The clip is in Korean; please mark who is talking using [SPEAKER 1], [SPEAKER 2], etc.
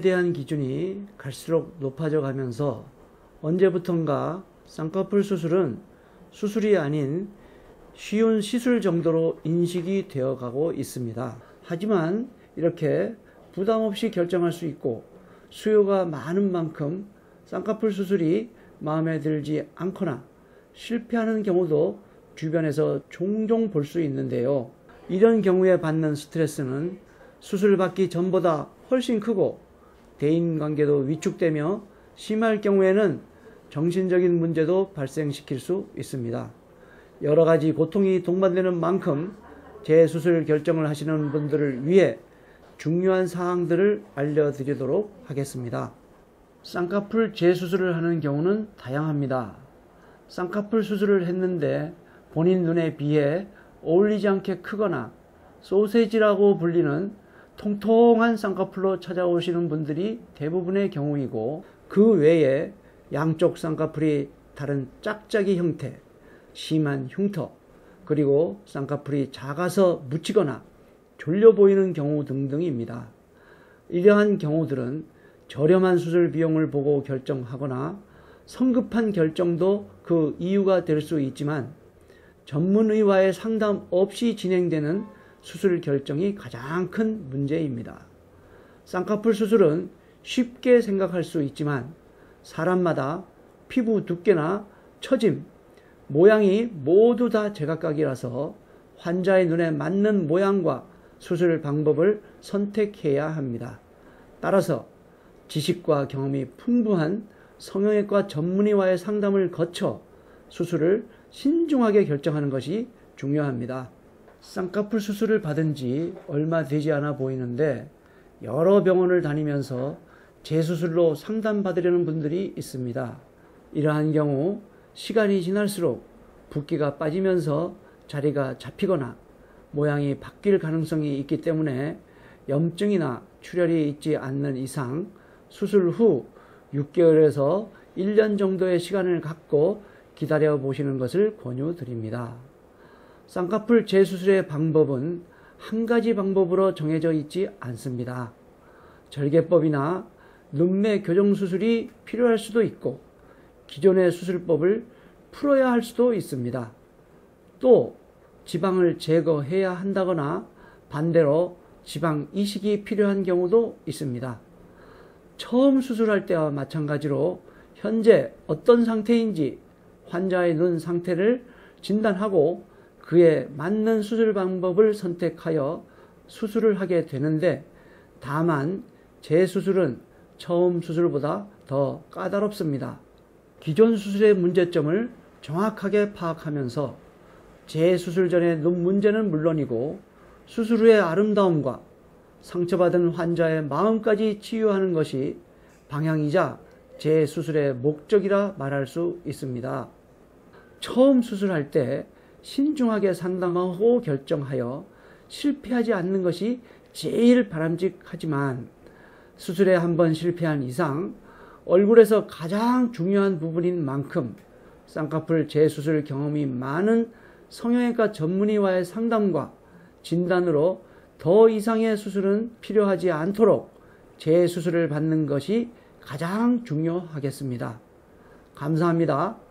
[SPEAKER 1] 대한 기준이 갈수록 높아져 가면서 언제부턴가 쌍꺼풀 수술은 수술이 아닌 쉬운 시술 정도로 인식이 되어 가고 있습니다. 하지만 이렇게 부담 없이 결정할 수 있고 수요가 많은 만큼 쌍꺼풀 수술이 마음에 들지 않거나 실패하는 경우도 주변에서 종종 볼 수 있는데요. 이런 경우에 받는 스트레스는 수술 받기 전보다 훨씬 크고 대인 관계도 위축되며 심할 경우에는 정신적인 문제도 발생시킬 수 있습니다. 여러 가지 고통이 동반되는 만큼 재수술 결정을 하시는 분들을 위해 중요한 사항들을 알려드리도록 하겠습니다. 쌍꺼풀 재수술을 하는 경우는 다양합니다. 쌍꺼풀 수술을 했는데 본인 눈에 비해 어울리지 않게 크거나 소세지라고 불리는 통통한 쌍꺼풀로 찾아오시는 분들이 대부분의 경우이고 그 외에 양쪽 쌍꺼풀이 다른 짝짝이 형태, 심한 흉터, 그리고 쌍꺼풀이 작아서 묻히거나 졸려 보이는 경우 등등입니다. 이러한 경우들은 저렴한 수술 비용을 보고 결정하거나 성급한 결정도 그 이유가 될 수 있지만 전문의와의 상담 없이 진행되는 수술 결정이 가장 큰 문제입니다. 쌍꺼풀 수술은 쉽게 생각할 수 있지만 사람마다 피부 두께나 처짐, 모양이 모두 다 제각각이라서 환자의 눈에 맞는 모양과 수술 방법을 선택해야 합니다. 따라서 지식과 경험이 풍부한 성형외과 전문의와의 상담을 거쳐 수술을 신중하게 결정하는 것이 중요합니다. 쌍꺼풀 수술을 받은 지 얼마 되지 않아 보이는데 여러 병원을 다니면서 재수술로 상담받으려는 분들이 있습니다. 이러한 경우 시간이 지날수록 붓기가 빠지면서 자리가 잡히거나 모양이 바뀔 가능성이 있기 때문에 염증이나 출혈이 있지 않는 이상 수술 후 6개월에서 1년 정도의 시간을 갖고 기다려 보시는 것을 권유드립니다. 쌍꺼풀 재수술의 방법은 한 가지 방법으로 정해져 있지 않습니다. 절개법이나 눈매 교정 수술이 필요할 수도 있고 기존의 수술법을 풀어야 할 수도 있습니다. 또 지방을 제거해야 한다거나 반대로 지방 이식이 필요한 경우도 있습니다. 처음 수술할 때와 마찬가지로 현재 어떤 상태인지 환자의 눈 상태를 진단하고 그에 맞는 수술 방법을 선택하여 수술을 하게 되는데 다만 재수술은 처음 수술보다 더 까다롭습니다. 기존 수술의 문제점을 정확하게 파악하면서 재수술 전의 눈 문제는 물론이고 수술 후의 아름다움과 상처받은 환자의 마음까지 치유하는 것이 방향이자 재수술의 목적이라 말할 수 있습니다. 처음 수술할 때 신중하게 상담하고 결정하여 실패하지 않는 것이 제일 바람직하지만 수술에 한번 실패한 이상 얼굴에서 가장 중요한 부분인 만큼 쌍꺼풀 재수술 경험이 많은 성형외과 전문의와의 상담과 진단으로 더 이상의 수술은 필요하지 않도록 재수술을 받는 것이 가장 중요하겠습니다. 감사합니다.